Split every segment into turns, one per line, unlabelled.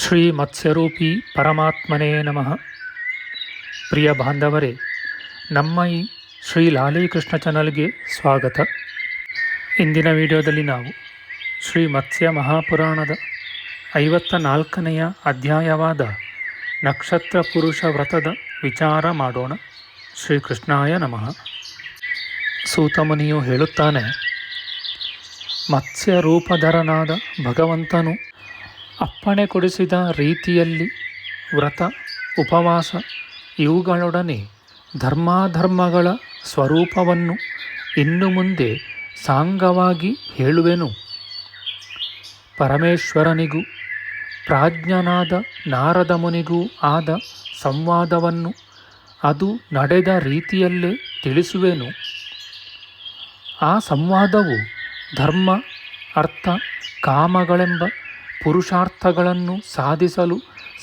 ಶ್ರೀ ಮತ್ಸ್ಯರೂಪಿ ಪರಮಾತ್ಮನೇ ನಮಃ. ಪ್ರಿಯ ಬಾಂಧವರೇ, ನಮ್ಮ ಈ ಶ್ರೀ ಲಾಲೀಕೃಷ್ಣ ಚಾನಲ್ಗೆ ಸ್ವಾಗತ. ಇಂದಿನ ವಿಡಿಯೋದಲ್ಲಿ ನಾವು ಶ್ರೀ ಮತ್ಸ್ಯ ಮಹಾಪುರಾಣದ ಐವತ್ತ ನಾಲ್ಕನೆಯ ಅಧ್ಯಾಯವಾದ ನಕ್ಷತ್ರ ಪುರುಷ ವ್ರತದ ವಿಚಾರ ಮಾಡೋಣ. ಶ್ರೀಕೃಷ್ಣಾಯ ನಮಃ. ಸೂತಮುನಿಯು ಹೇಳುತ್ತಾನೆ ಮತ್ಸ್ಯ ರೂಪಧರನಾದ ಭಗವಂತನು ಅಪ್ಪಣೆ ಕೊಡಿಸಿದ ರೀತಿಯಲ್ಲಿ ವ್ರತ, ಉಪವಾಸ, ಇವುಗಳೊಡನೆ ಧರ್ಮಾಧರ್ಮಗಳ ಸ್ವರೂಪವನ್ನು ಇನ್ನು ಮುಂದೆ ಸಾಂಗವಾಗಿ ಹೇಳುವೆನು. ಪರಮೇಶ್ವರನಿಗೂ, ಪ್ರಾಜ್ಞನಾದ ನಾರದ ಮುನಿಗೂ ಆದ ಸಂವಾದವನ್ನು ಅದು ನಡೆದ ರೀತಿಯಲ್ಲೇ ತಿಳಿಸುವೆನು. ಆ ಸಂವಾದವು ಧರ್ಮ, ಅರ್ಥ, ಕಾಮಗಳೆಂಬ ಪುರುಷಾರ್ಥಗಳನ್ನು ಸಾಧಿಸಲು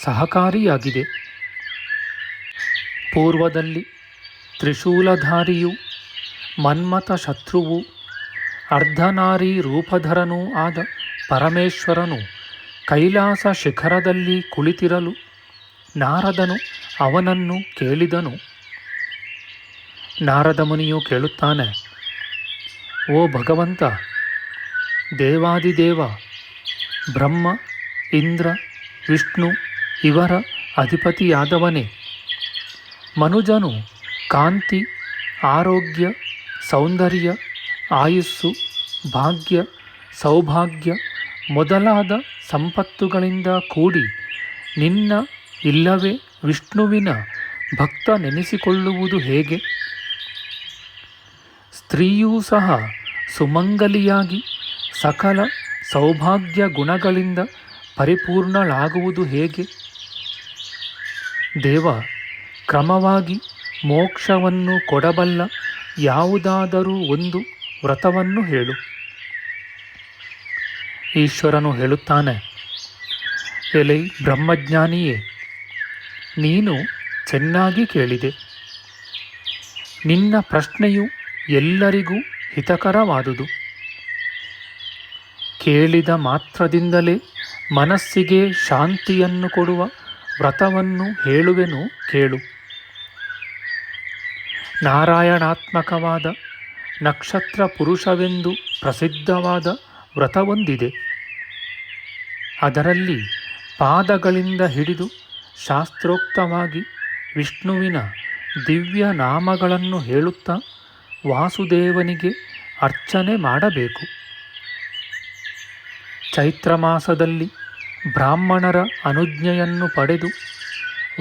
ಸಹಕಾರಿಯಾಗಿದೆ. ಪೂರ್ವದಲ್ಲಿ ತ್ರಿಶೂಲಧಾರಿಯು ಮನ್ಮಥ ಶತ್ರುವು ಅರ್ಧನಾರಿ ರೂಪಧರನೂ ಆದ ಪರಮೇಶ್ವರನು ಕೈಲಾಸ ಶಿಖರದಲ್ಲಿ ಕುಳಿತಿರಲು ನಾರದನು ಅವನನ್ನು ಕೇಳಿದನು. ನಾರದ ಮುನಿಯು ಕೇಳುತ್ತಾನೆ, ಓ ಭಗವಂತ, ದೇವಾದಿದೇವ ಬ್ರಹ್ಮ, ಇಂದ್ರ, ವಿಷ್ಣು ಇವರ ಅಧಿಪತಿಯಾದವನೇ. ಮನುಜನು ಕಾಂತಿ, ಆರೋಗ್ಯ, ಸೌಂದರ್ಯ, ಆಯುಸ್ಸು, ಭಾಗ್ಯ, ಸೌಭಾಗ್ಯ ಮೊದಲಾದ ಸಂಪತ್ತುಗಳಿಂದ ಕೂಡಿ ನಿನ್ನ ಇಲ್ಲವೇ ವಿಷ್ಣುವಿನ ಭಕ್ತ ನೆನೆಸಿಕೊಳ್ಳುವುದು ಹೇಗೆ? ಸ್ತ್ರೀಯೂ ಸಹ ಸುಮಂಗಲಿಯಾಗಿ ಸಕಲ ಸೌಭಾಗ್ಯ ಗುಣಗಳಿಂದ ಪರಿಪೂರ್ಣಳಾಗುವುದು ಹೇಗೆ? ದೇವ, ಕ್ರಮವಾಗಿ ಮೋಕ್ಷವನ್ನು ಕೊಡಬಲ್ಲ ಯಾವುದಾದರೂ ಒಂದು ವ್ರತವನ್ನು ಹೇಳು. ಈಶ್ವರನು ಹೇಳುತ್ತಾನೆ, ಎಲೆ ಬ್ರಹ್ಮಜ್ಞಾನಿಯೇ, ನೀನು ಚೆನ್ನಾಗಿ ಕೇಳಿದೆ. ನಿನ್ನ ಪ್ರಶ್ನೆಯು ಎಲ್ಲರಿಗೂ ಹಿತಕರವಾದುದು. ಕೇಳಿದ ಮಾತ್ರದಿಂದಲೇ ಮನಸ್ಸಿಗೆ ಶಾಂತಿಯನ್ನು ಕೊಡುವ ವ್ರತವನ್ನು ಹೇಳುವೆನು ಕೇಳು. ನಾರಾಯಣಾತ್ಮಕವಾದ ನಕ್ಷತ್ರ ಪುರುಷವೆಂದು ಪ್ರಸಿದ್ಧವಾದ ವ್ರತವೊಂದಿದೆ. ಅದರಲ್ಲಿ ಪಾದಗಳಿಂದ ಹಿಡಿದು ಶಾಸ್ತ್ರೋಕ್ತವಾಗಿ ವಿಷ್ಣುವಿನ ದಿವ್ಯ ನಾಮಗಳನ್ನು ಹೇಳುತ್ತಾ ವಾಸುದೇವನಿಗೆ ಅರ್ಚನೆ ಮಾಡಬೇಕು. ಚೈತ್ರ ಮಾಸದಲ್ಲಿ ಬ್ರಾಹ್ಮಣರ ಅನುಜ್ಞೆಯನ್ನು ಪಡೆದು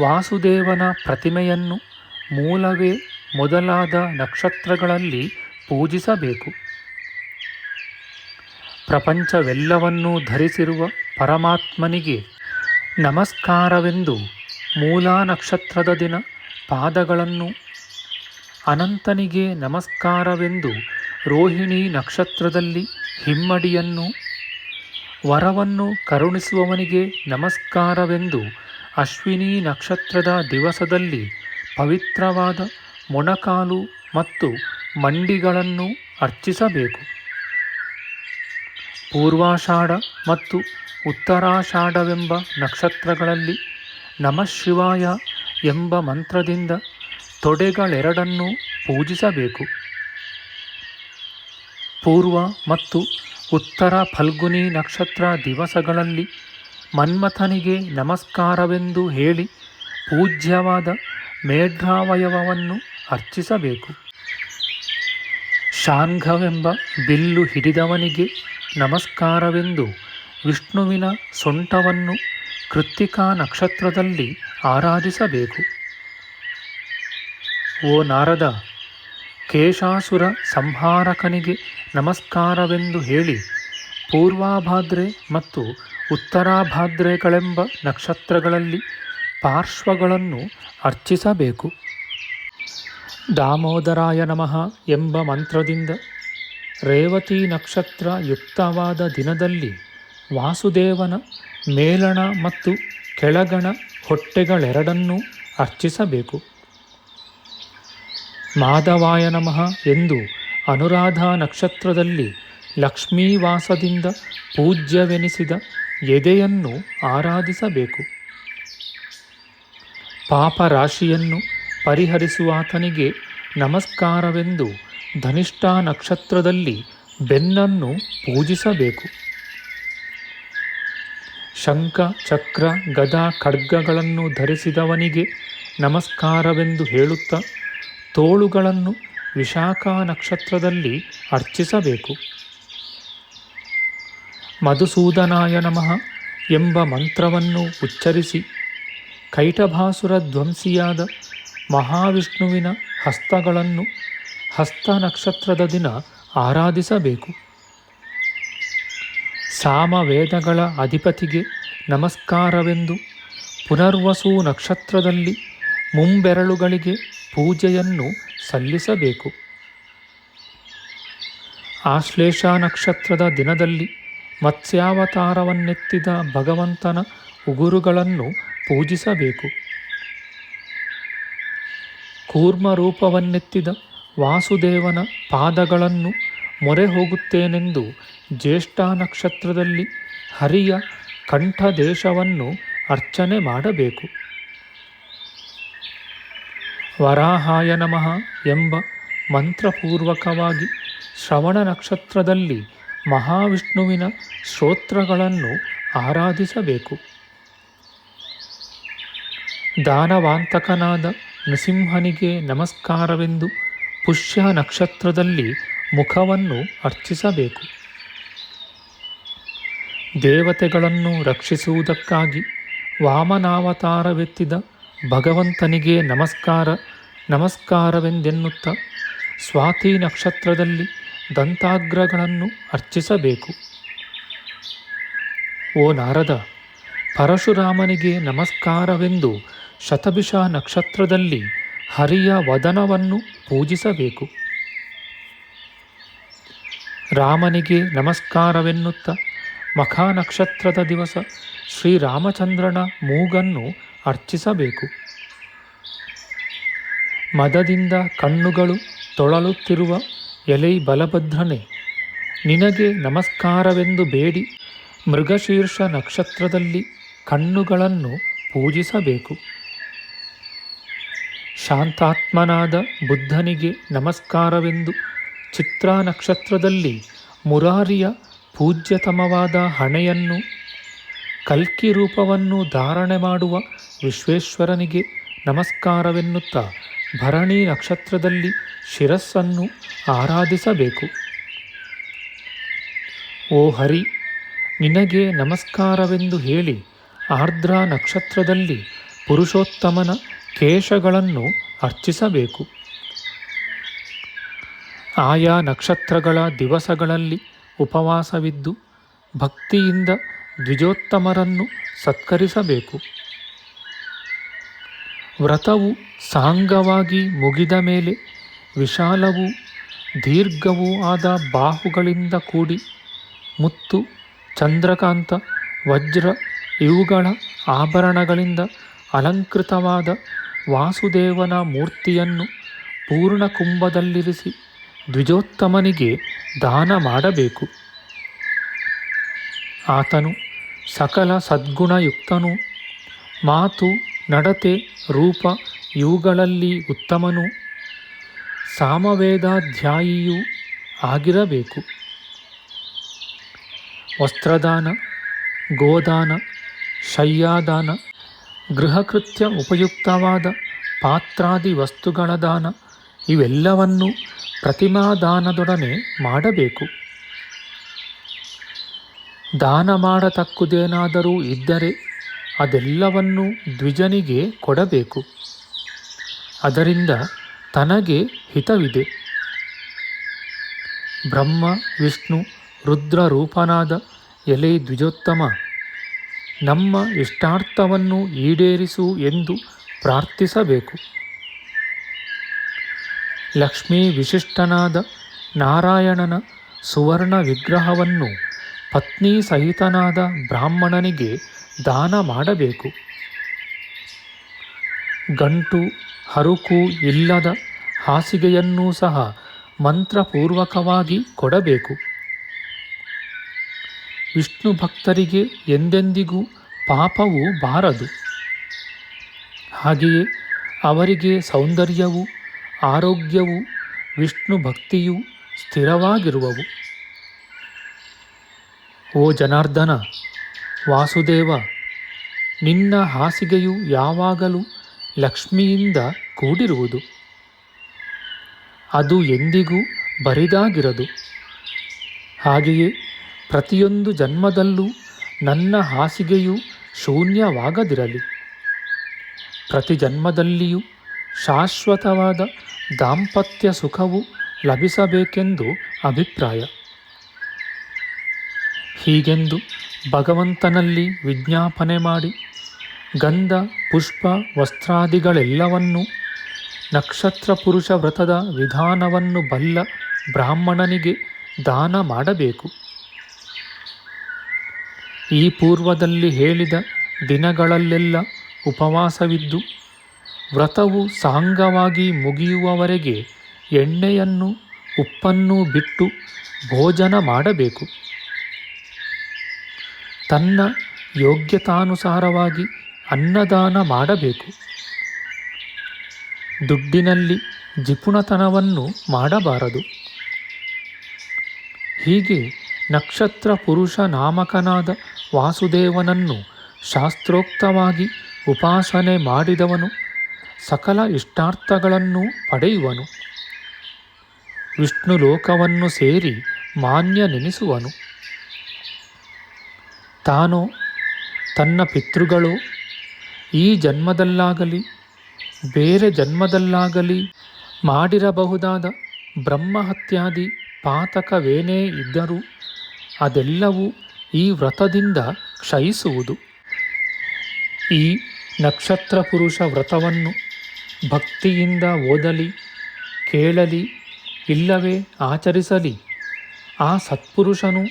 ವಾಸುದೇವನ ಪ್ರತಿಮೆಯನ್ನು ಮೂಲವೇ ಮೊದಲಾದ ನಕ್ಷತ್ರಗಳಲ್ಲಿ ಪೂಜಿಸಬೇಕು. ಪ್ರಪಂಚವೆಲ್ಲವನ್ನೂ ಧರಿಸಿರುವ ಪರಮಾತ್ಮನಿಗೆ ನಮಸ್ಕಾರವೆಂದು ಮೂಲಾ ನಕ್ಷತ್ರದ ದಿನ ಪಾದಗಳನ್ನು, ಅನಂತನಿಗೆ ನಮಸ್ಕಾರವೆಂದು ರೋಹಿಣಿ ನಕ್ಷತ್ರದಲ್ಲಿ ಹಿಮ್ಮಡಿಯನ್ನು ವರವನ್ನು ಕರುಣಿಸುವವನಿಗೆ ನಮಸ್ಕಾರವೆಂದು ಅಶ್ವಿನಿ ನಕ್ಷತ್ರದ ದಿವಸದಲ್ಲಿ ಪವಿತ್ರವಾದ ಮೊಣಕಾಲು ಮತ್ತು ಮಂಡಿಗಳನ್ನು ಅರ್ಚಿಸಬೇಕು. ಪೂರ್ವಾಷಾಢ ಮತ್ತು ಉತ್ತರಾಷಾಢವೆಂಬ ನಕ್ಷತ್ರಗಳಲ್ಲಿ ನಮಃಶಿವಾಯ ಎಂಬ ಮಂತ್ರದಿಂದ ತೊಡೆಗಳೆರಡನ್ನೂ ಪೂಜಿಸಬೇಕು. ಪೂರ್ವ ಮತ್ತು ಉತ್ತರ ಫಲ್ಗುನಿ ನಕ್ಷತ್ರ ದಿವಸಗಳಲ್ಲಿ ಮನ್ಮಥನಿಗೆ ನಮಸ್ಕಾರವೆಂದು ಹೇಳಿ ಪೂಜ್ಯವಾದ ಮೇಢ್ರಾವಯವವನ್ನು ಅರ್ಚಿಸಬೇಕು. ಶಾಂಘವೆಂಬ ಬಿಲ್ಲು ಹಿಡಿದವನಿಗೆ ನಮಸ್ಕಾರವೆಂದು ವಿಷ್ಣುವಿನ ಸೊಂಟವನ್ನು ಕೃತ್ತಿಕಾ ನಕ್ಷತ್ರದಲ್ಲಿ ಆರಾಧಿಸಬೇಕು. ಓ ನಾರದ ಕೇಶಾಸುರ ಸಂಹಾರಕನಿಗೆ ನಮಸ್ಕಾರವೆಂದು ಹೇಳಿ ಪೂರ್ವಾಭಾದ್ರೆ ಮತ್ತು ಉತ್ತರಾಭಾದ್ರೆಗಳೆಂಬ ನಕ್ಷತ್ರಗಳಲ್ಲಿ ಪಾರ್ಶ್ವಗಳನ್ನು ಅರ್ಚಿಸಬೇಕು. ದಾಮೋದರಾಯ ನಮಃ ಎಂಬ ಮಂತ್ರದಿಂದ ರೇವತಿ ನಕ್ಷತ್ರ ಯುಕ್ತವಾದ ದಿನದಲ್ಲಿ ವಾಸುದೇವನ ಮೇಲಣ ಮತ್ತು ಕೆಳಗಣ ಹೊಟ್ಟೆಗಳೆರಡನ್ನೂ ಅರ್ಚಿಸಬೇಕು. ಮಾಧವಾಯ ನಮಃ ಎಂದು ಅನುರಾಧ ನಕ್ಷತ್ರದಲ್ಲಿ ಲಕ್ಷ್ಮೀವಾಸದಿಂದ ಪೂಜ್ಯವೆನಿಸಿದ ಎದೆಯನ್ನು ಆರಾಧಿಸಬೇಕು. ಪಾಪರಾಶಿಯನ್ನು ಪರಿಹರಿಸುವಾತನಿಗೆ ನಮಸ್ಕಾರವೆಂದು ಧನಿಷ್ಠ ನಕ್ಷತ್ರದಲ್ಲಿ ಬೆನ್ನನ್ನು ಪೂಜಿಸಬೇಕು. ಶಂಖ, ಚಕ್ರ, ಗದಾ ಖಡ್ಗಗಳನ್ನು ಧರಿಸಿದವನಿಗೆ ನಮಸ್ಕಾರವೆಂದು ಹೇಳುತ್ತಾ ತೋಳುಗಳನ್ನು ವಿಶಾಖ ನಕ್ಷತ್ರದಲ್ಲಿ ಅರ್ಚಿಸಬೇಕು. ಮಧುಸೂದನಾಯ ನಮಃ ಎಂಬ ಮಂತ್ರವನ್ನು ಉಚ್ಚರಿಸಿ, ಕೈಟಭಾಸುರ ಧ್ವಂಸಿಯಾದ ಮಹಾವಿಷ್ಣುವಿನ ಹಸ್ತಗಳನ್ನು ಹಸ್ತ ನಕ್ಷತ್ರದ ದಿನ ಆರಾಧಿಸಬೇಕು. ಸಾಮವೇದಗಳ ಅಧಿಪತಿಗೆ ನಮಸ್ಕಾರವೆಂದು ಪುನರ್ವಸು ನಕ್ಷತ್ರದಲ್ಲಿ ಮುಂಬೆರಳುಗಳಿಗೆ ಪೂಜೆಯನ್ನು ಸಲ್ಲಿಸಬೇಕು. ಆಶ್ಲೇಷ ನಕ್ಷತ್ರದ ದಿನದಲ್ಲಿ ಮತ್ಸ್ಯಾವತಾರವನ್ನೆತ್ತಿದ ಭಗವಂತನ ಉಗುರುಗಳನ್ನು ಪೂಜಿಸಬೇಕು. ಕೂರ್ಮ ರೂಪವನ್ನೆತ್ತಿದ ವಾಸುದೇವನ ಪಾದಗಳನ್ನು ಮೊರೆ ಹೋಗುತ್ತೇನೆಂದು ಜ್ಯೇಷ್ಠ ನಕ್ಷತ್ರದಲ್ಲಿ ಹರಿಯ ಕಂಠದೇಶವನ್ನು ಅರ್ಚನೆ ಮಾಡಬೇಕು. ವರಾಹಾಯ ನಮಃ ಎಂಬ ಮಂತ್ರಪೂರ್ವಕವಾಗಿ ಶ್ರವಣ ನಕ್ಷತ್ರದಲ್ಲಿ ಮಹಾವಿಷ್ಣುವಿನ ಶ್ರೋತ್ರಗಳನ್ನು ಆರಾಧಿಸಬೇಕು. ದಾನವಾಂತಕನಾದ ನೃಸಿಂಹನಿಗೆ ನಮಸ್ಕಾರವೆಂದು ಪುಷ್ಯ ನಕ್ಷತ್ರದಲ್ಲಿ ಮುಖವನ್ನು ಅರ್ಚಿಸಬೇಕು. ದೇವತೆಗಳನ್ನು ರಕ್ಷಿಸುವುದಕ್ಕಾಗಿ ವಾಮನಾವತಾರವೆತ್ತಿದ ಭಗವಂತನಿಗೆ ನಮಸ್ಕಾರ, ನಮಸ್ಕಾರವೆಂದೆನ್ನುತ್ತ ಸ್ವಾತಿ ನಕ್ಷತ್ರದಲ್ಲಿ ದಂತಾಗ್ರಗಳನ್ನು ಅರ್ಚಿಸಬೇಕು. ಓ ನಾರದ, ಪರಶುರಾಮನಿಗೆ ನಮಸ್ಕಾರವೆಂದು ಶತಭಿಷ ನಕ್ಷತ್ರದಲ್ಲಿ ಹರಿಯ ವದನವನ್ನು ಪೂಜಿಸಬೇಕು. ರಾಮನಿಗೆ ನಮಸ್ಕಾರವೆನ್ನುತ್ತ ಮಖಾನಕ್ಷತ್ರದ ದಿವಸ ಶ್ರೀರಾಮಚಂದ್ರನ ಮೂಗನ್ನು ಅರ್ಚಿಸಬೇಕು. ಮದದಿಂದ ಕಣ್ಣುಗಳು ತೊಳಲುತ್ತಿರುವ ಎಲೈ ಬಲಭದ್ರನೆ, ನಿನಗೆ ನಮಸ್ಕಾರವೆಂದು ಬೇಡಿ, ಮೃಗಶೀರ್ಷ ನಕ್ಷತ್ರದಲ್ಲಿ ಕಣ್ಣುಗಳನ್ನು ಪೂಜಿಸಬೇಕು. ಶಾಂತಾತ್ಮನಾದ ಬುದ್ಧನಿಗೆ ನಮಸ್ಕಾರವೆಂದು ಚಿತ್ರಾ ನಕ್ಷತ್ರದಲ್ಲಿ ಮುರಾರಿಯ ಪೂಜ್ಯತಮವಾದ ಹಣೆಯನ್ನು ಕಲ್ಕಿ ರೂಪವನ್ನು ಧಾರಣೆ ಮಾಡುವ ವಿಶ್ವೇಶ್ವರನಿಗೆ ನಮಸ್ಕಾರವೆನ್ನುತ್ತಾ ಭರಣಿ ನಕ್ಷತ್ರದಲ್ಲಿ ಶಿರಸ್ಸನ್ನು ಆರಾಧಿಸಬೇಕು. ಓ ಹರಿ, ನಿನಗೆ ನಮಸ್ಕಾರವೆಂದು ಹೇಳಿ ಆರ್ದ್ರ ನಕ್ಷತ್ರದಲ್ಲಿ ಪುರುಷೋತ್ತಮನ ಕೇಶಗಳನ್ನು ಅರ್ಚಿಸಬೇಕು. ಆಯಾ ನಕ್ಷತ್ರಗಳ ದಿವಸಗಳಲ್ಲಿ ಉಪವಾಸವಿದ್ದು ಭಕ್ತಿಯಿಂದ ದ್ವಿಜೋತ್ತಮರನ್ನು ಸತ್ಕರಿಸಬೇಕು. ವ್ರತವು ಸಾಂಗವಾಗಿ ಮುಗಿದ ಮೇಲೆ ವಿಶಾಲವೂ ದೀರ್ಘವೂ ಆದ ಬಾಹುಗಳಿಂದ ಕೂಡಿ ಮುತ್ತು, ಚಂದ್ರಕಾಂತ, ವಜ್ರ ಇವುಗಳ ಆಭರಣಗಳಿಂದ ಅಲಂಕೃತವಾದ ವಾಸುದೇವನ ಮೂರ್ತಿಯನ್ನು ಪೂರ್ಣ ಕುಂಭದಲ್ಲಿರಿಸಿ ದ್ವಿಜೋತ್ತಮನಿಗೆ ದಾನ ಮಾಡಬೇಕು. ಆತನು ಸಕಲ ಸದ್ಗುಣಯುಕ್ತನು. ಮಾತು, ನಡತೆ, ರೂಪ ಇವುಗಳಲ್ಲಿ ಉತ್ತಮನು. ಸಾಮವೇದಾಧ್ಯಾಯಿಯೂ ಆಗಿರಬೇಕು. ವಸ್ತ್ರದಾನ, ಗೋದಾನ, ಶಯ್ಯಾದಾನ, ಗೃಹಕೃತ್ಯ ಉಪಯುಕ್ತವಾದ ಪಾತ್ರಾದಿ ವಸ್ತುಗಳ ದಾನ ಇವೆಲ್ಲವನ್ನು ಪ್ರತಿಮಾದಾನದೊಡನೆ ಮಾಡಬೇಕು. ದಾನ ಮಾಡತಕ್ಕುದೇನಾದರೂ ಇದ್ದರೆ ಅದೆಲ್ಲವನ್ನೂ ದ್ವಿಜನಿಗೆ ಕೊಡಬೇಕು. ಅದರಿಂದ ತನಗೆ ಹಿತವಿದೆ. ಬ್ರಹ್ಮ, ವಿಷ್ಣು, ರುದ್ರ ರೂಪನಾದ ಎಲೆ ದ್ವಿಜೋತ್ತಮ, ನಮ್ಮ ಇಷ್ಟಾರ್ಥವನ್ನು ಈಡೇರಿಸು ಎಂದು ಪ್ರಾರ್ಥಿಸಬೇಕು. ಲಕ್ಷ್ಮೀ ವಿಶಿಷ್ಟನಾದ ನಾರಾಯಣನ ಸುವರ್ಣ ವಿಗ್ರಹವನ್ನು ಪತ್ನಿ ಸಹಿತನಾದ ಬ್ರಾಹ್ಮಣನಿಗೆ ದಾನ ಮಾಡಬೇಕು. ಗಂಟು, ಹರುಕು ಇಲ್ಲದ ಹಾಸಿಗೆಯನ್ನೂ ಸಹ ಮಂತ್ರಪೂರ್ವಕವಾಗಿ ಕೊಡಬೇಕು. ವಿಷ್ಣು ಭಕ್ತರಿಗೆ ಎಂದೆಂದಿಗೂ ಪಾಪವು ಬಾರದು. ಹಾಗೆಯೇ ಅವರಿಗೆ ಸೌಂದರ್ಯವು, ಆರೋಗ್ಯವು, ವಿಷ್ಣು ಭಕ್ತಿಯು ಸ್ಥಿರವಾಗಿರುವವು. ಓ ಜನಾರ್ದನ, ವಾಸುದೇವ, ನಿನ್ನ ಹಾಸಿಗೆಯು ಯಾವಾಗಲೂ ಲಕ್ಷ್ಮಿಯಿಂದ ಕೂಡಿರುವುದು. ಅದು ಎಂದಿಗೂ ಬರಿದಾಗಿರದು. ಹಾಗೆಯೇ ಪ್ರತಿಯೊಂದು ಜನ್ಮದಲ್ಲೂ ನನ್ನ ಹಾಸಿಗೆಯು ಶೂನ್ಯವಾಗದಿರಲಿ. ಪ್ರತಿ ಜನ್ಮದಲ್ಲಿಯೂ ಶಾಶ್ವತವಾದ ದಾಂಪತ್ಯ ಸುಖವು ಲಭಿಸಬೇಕೆಂದು ಅಭಿಪ್ರಾಯ. ಹೀಗೆಂದು ಭಗವಂತನಲ್ಲಿ ವಿಜ್ಞಾಪನೆ ಮಾಡಿ ಗಂಧ, ಪುಷ್ಪ, ವಸ್ತ್ರಾದಿಗಳೆಲ್ಲವನ್ನೂ ನಕ್ಷತ್ರ ಪುರುಷ ವ್ರತದ ವಿಧಾನವನ್ನು ಬಲ್ಲ ಬ್ರಾಹ್ಮಣನಿಗೆ ದಾನ ಮಾಡಬೇಕು. ಈ ಪೂರ್ವದಲ್ಲಿ ಹೇಳಿದ ದಿನಗಳಲ್ಲೆಲ್ಲ ಉಪವಾಸವಿದ್ದು ವ್ರತವು ಸಾಂಗವಾಗಿ ಮುಗಿಯುವವರೆಗೆ ಎಣ್ಣೆಯನ್ನು ಉಪ್ಪನ್ನು ಬಿಟ್ಟು ಭೋಜನ ಮಾಡಬೇಕು. ತನ್ನ ಯೋಗ್ಯತಾನುಸಾರವಾಗಿ ಅನ್ನದಾನ ಮಾಡಬೇಕು. ದುಡ್ಡಿನಲ್ಲಿ ಜಿಪುಣತನವನ್ನು ಮಾಡಬಾರದು. ಹೀಗೆ ನಕ್ಷತ್ರ ಪುರುಷ ನಾಮಕನಾದ ವಾಸುದೇವನನ್ನು ಶಾಸ್ತ್ರೋಕ್ತವಾಗಿ ಉಪಾಸನೆ ಮಾಡಿದವನು, ಸಕಲ ಇಷ್ಟಾರ್ಥಗಳನ್ನು ಪಡೆಯುವನು. ವಿಷ್ಣು ಲೋಕವನ್ನು ಸೇರಿ ಮಾನ್ಯ ನೆನೆಸುವನು ತಾನು ತನ್ನ ಪಿತೃಗಳು ಈ ಜನ್ಮದಲ್ಲಾಗಲಿ, ಬೇರೆ ಜನ್ಮದಲ್ಲಾಗಲಿ ಮಾಡಿರಬಹುದಾದ ಬ್ರಹ್ಮಹತ್ಯಾದಿ ಪಾತಕವೇನೇ ಇದ್ದರೂ ಅದೆಲ್ಲವೂ ಈ ವ್ರತದಿಂದ ಕ್ಷಯಿಸುವುದು. ಈ ನಕ್ಷತ್ರ ಪುರುಷ ವ್ರತವನ್ನು ಭಕ್ತಿಯಿಂದ ಓದಲಿ, ಕೇಳಲಿ, ಇಲ್ಲವೇ ಆಚರಿಸಲಿ, ಆ ಸತ್ಪುರುಷನು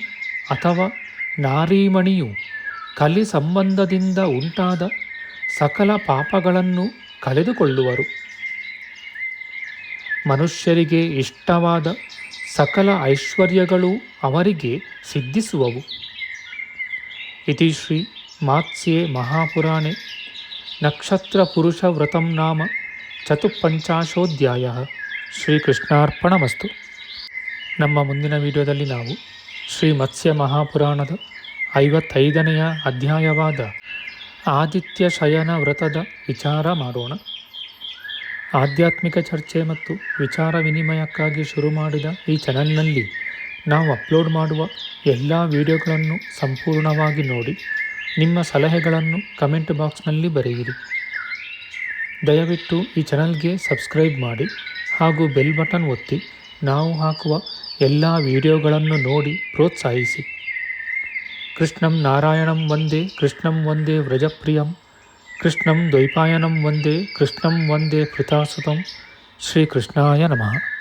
ಅಥವಾ ನಾರೀಮಣಿಯು ಕಲಿ ಸಂಬಂಧದಿಂದ ಉಂಟಾದ ಸಕಲ ಪಾಪಗಳನ್ನು ಕಳೆದುಕೊಳ್ಳುವರು. ಮನುಷ್ಯರಿಗೆ ಇಷ್ಟವಾದ ಸಕಲ ಐಶ್ವರ್ಯಗಳು ಅವರಿಗೆ ಸಿದ್ಧಿಸುವವು. ಇತಿ ಶ್ರೀ ಮಾತ್ಸ್ಯೆ ಮಹಾಪುರಾಣೆ ನಕ್ಷತ್ರ ಪುರುಷ ವ್ರತಂ ನಾಮ ಚತುಪಂಚಾಶೋಧ್ಯಾಯ ಶ್ರೀಕೃಷ್ಣಾರ್ಪಣಮಸ್ತು. ನಮ್ಮ ಮುಂದಿನ ವಿಡಿಯೋದಲ್ಲಿ ನಾವು ಶ್ರೀ ಮತ್ಸ್ಯ ಮಹಾಪುರಾಣದ ಐವತ್ತೈದನೆಯ ಅಧ್ಯಾಯವಾದ ಆದಿತ್ಯ ಶಯನ ವ್ರತದ ವಿಚಾರ ಮಾಡೋಣ. ಆಧ್ಯಾತ್ಮಿಕ ಚರ್ಚೆ ಮತ್ತು ವಿಚಾರ ವಿನಿಮಯಕ್ಕಾಗಿ ಶುರು ಮಾಡಿದ ಈ ಚಾನಲ್ನಲ್ಲಿ ನಾವು ಅಪ್ಲೋಡ್ ಮಾಡುವ ಎಲ್ಲ ವಿಡಿಯೋಗಳನ್ನು ಸಂಪೂರ್ಣವಾಗಿ ನೋಡಿ, ನಿಮ್ಮ ಸಲಹೆಗಳನ್ನು ಕಮೆಂಟ್ ಬಾಕ್ಸ್ನಲ್ಲಿ ಬರೆಯಿರಿ. ದಯವಿಟ್ಟು ಈ ಚಾನಲ್ಗೆ ಸಬ್ಸ್ಕ್ರೈಬ್ ಮಾಡಿ ಹಾಗೂ ಬೆಲ್ ಬಟನ್ ಒತ್ತಿ ನಾವು ಹಾಕುವ ಎಲ್ಲ ವಿಡಿಯೋಗಳನ್ನು ನೋಡಿ ಪ್ರೋತ್ಸಾಹಿಸಿ. ಕೃಷ್ಣಂ ನಾರಾಯಣಂ ವಂದೇ, ಕೃಷ್ಣಂ ವಂದೇ ವ್ರಜಪ್ರಿಯಂ, ಕೃಷ್ಣಂ ದ್ವೈಪಾಯನಂ ವಂದೇ, ಕೃಷ್ಣಂ ವಂದೇ ಕೃತಾಸುತಂ. ಶ್ರೀಕೃಷ್ಣಾಯ ನಮಃ.